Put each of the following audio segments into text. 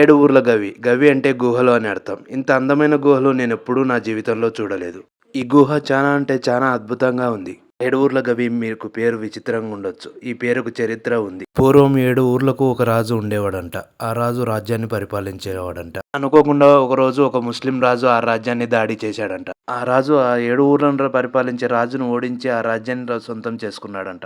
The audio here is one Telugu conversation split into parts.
ఏడు ఊర్ల గవి. గవి అంటే గుహలు అని అర్థం. ఇంత అందమైన గుహలు నేను ఎప్పుడూ నా జీవితంలో చూడలేదు. ఈ గుహ చాలా అంటే చాలా అద్భుతంగా ఉంది. ఏడు ఊర్ల గవి మీకు పేరు విచిత్రంగా ఉండొచ్చు. ఈ పేరుకు చరిత్ర ఉంది. పూర్వం ఏడు ఊర్లకు ఒక రాజు ఉండేవాడంట. ఆ రాజు రాజ్యాన్ని పరిపాలించేవాడంట. అనుకోకుండా ఒక రోజు ఒక ముస్లిం రాజు ఆ రాజ్యాన్ని దాడి చేశాడంట. ఆ రాజు ఆ ఏడు ఊర్లను పరిపాలించే రాజును ఓడించి ఆ రాజ్యాన్ని సొంతం చేసుకున్నాడంట.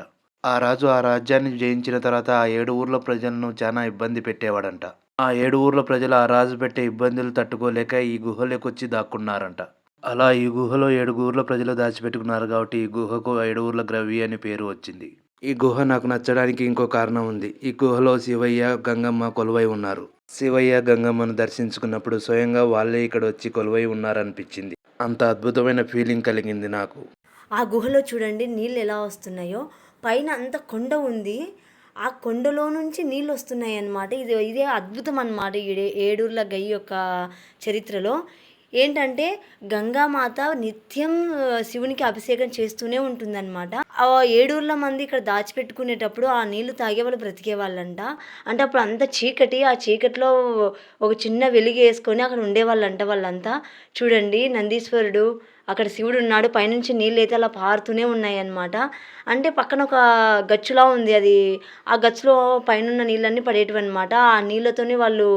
ఆ రాజు ఆ రాజ్యాన్ని జయించిన తర్వాత ఆ ఏడు ఊర్ల ప్రజలను చాలా ఇబ్బంది పెట్టేవాడంట. ఆ ఏడు ఊర్ల ప్రజలు ఆ రాజు పెట్టే ఇబ్బందులు తట్టుకోలేక ఈ గుహలోకి వచ్చి దాక్కున్నారంట. అలా ఈ గుహలో ఏడు ఊర్ల ప్రజలు దాచిపెట్టుకున్నారు కాబట్టి ఈ గుహకు ఏడు ఊర్ల గ్రవి అని పేరు వచ్చింది. ఈ గుహ నాకు నచ్చడానికి ఇంకో కారణం ఉంది. ఈ గుహలో శివయ్య గంగమ్మ కొలువై ఉన్నారు. శివయ్య గంగమ్మను దర్శించుకున్నప్పుడు స్వయంగా వాళ్ళే ఇక్కడ వచ్చి కొలువై ఉన్నారనిపించింది. అంత అద్భుతమైన ఫీలింగ్ కలిగింది నాకు. ఆ గుహలో చూడండి నీళ్ళు ఎలా వస్తున్నాయో. పైన అంత కొండ ఉంది. ఆ కొండలో నుంచి నీళ్ళు వస్తున్నాయి అన్నమాట. ఇది ఇదే అద్భుతం అన్నమాట ఈ ఏడూర్ల గయ్యి యొక్క చరిత్రలో. ఏంటంటే గంగామాత నిత్యం శివునికి అభిషేకం చేస్తూనే ఉంటుందన్నమాట. ఏడూర్ల మంది ఇక్కడ దాచిపెట్టుకునేటప్పుడు ఆ నీళ్ళు తాగే వాళ్ళు బ్రతికే వాళ్ళంట. అంటే అప్పుడు అంత చీకటి ఆ చీకటిలో ఒక చిన్న వెలుగు వేసుకొని అక్కడ ఉండేవాళ్ళంట వాళ్ళంతా. చూడండి నందీశ్వరుడు అక్కడ శివుడు ఉన్నాడు. పైనుంచి నీళ్ళు అయితే అలా పారుతూనే ఉన్నాయన్నమాట. అంటే పక్కన ఒక గచ్చులా ఉంది అది. ఆ గచ్చులో పైన నీళ్ళన్నీ పడేటివి అనమాట ఆ నీళ్ళతోనే వాళ్ళు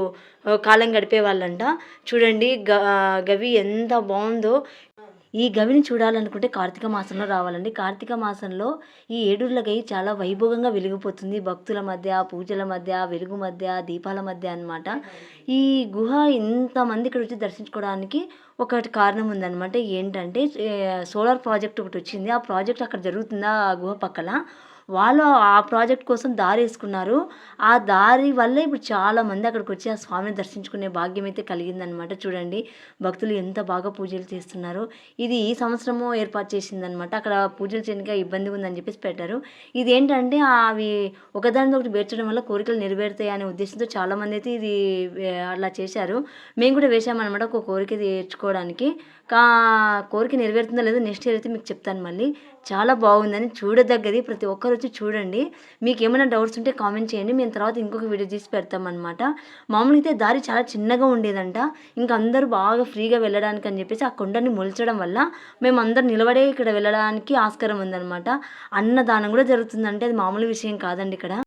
కాలం గడిపే వాళ్ళంట. చూడండి గ గవి ఎంత బాగుందో. ఈ గవిని చూడాలనుకుంటే కార్తీక మాసంలో రావాలండి. కార్తీక మాసంలో ఈ ఏడూర్ల గవి చాలా వైభవంగా వెలిగిపోతుంది. భక్తుల మధ్య పూజల మధ్య వెలుగు మధ్య దీపాల మధ్య అనమాట ఈ గుహ ఇంతమంది ఇక్కడ వచ్చి దర్శించుకోవడానికి ఒకటి కారణం ఉందన్నమాట. ఏంటంటే సోలార్ ప్రాజెక్ట్ ఒకటి వచ్చింది. ఆ ప్రాజెక్ట్ అక్కడ జరుగుతుంది ఆ గుహ పక్కన? వాళ్ళు ఆ ప్రాజెక్ట్ కోసం దారి వేసుకున్నారు. ఆ దారి వల్లే ఇప్పుడు చాలా మంది అక్కడికి వచ్చి ఆ స్వామిని దర్శించుకునే భాగ్యం అయితే కలిగిందనమాట చూడండి భక్తులు ఎంత బాగా పూజలు చేస్తున్నారు. ఇది ఈ సంవత్సరము ఏర్పాటు చేసిందనమాట అక్కడ పూజలు చేయడానికి ఇబ్బంది ఉందని చెప్పేసి పెట్టారు. ఇది ఏంటంటే అవి ఒకదానితో ఒకటి పేర్చడం వల్ల కోరికలు నెరవేరుతాయి అనే ఉద్దేశంతో చాలామంది అయితే ఇది అలా చేశారు. మేము కూడా వేసామన్నమాట ఒక కోరిక తీర్చుకోవడానికి. కా కోరిక నెరవేరుతుందో లేదో నెక్స్ట్ ఇయర్ అయితే మీకు చెప్తాను మళ్ళీ. చాలా బాగుందని చూడదగ్గది ప్రతి ఒక్కరు వచ్చి చూడండి. మీకు ఏమైనా డౌట్స్ ఉంటే కామెంట్ చేయండి. మేము తర్వాత ఇంకొక వీడియో తీసి పెడతామన్నమాట. మామూలుగా అయితే దారి చాలా చిన్నగా ఉండేదంట. ఇంకా అందరూ బాగా ఫ్రీగా వెళ్ళడానికి అని చెప్పేసి ఆ కొండని మొలచడం వల్ల మేము అందరు నిలబడే ఇక్కడ వెళ్ళడానికి ఆస్కారం ఉందన్నమాట. అన్నదానం కూడా జరుగుతుందంటే అది మామూలు విషయం కాదండి ఇక్కడ.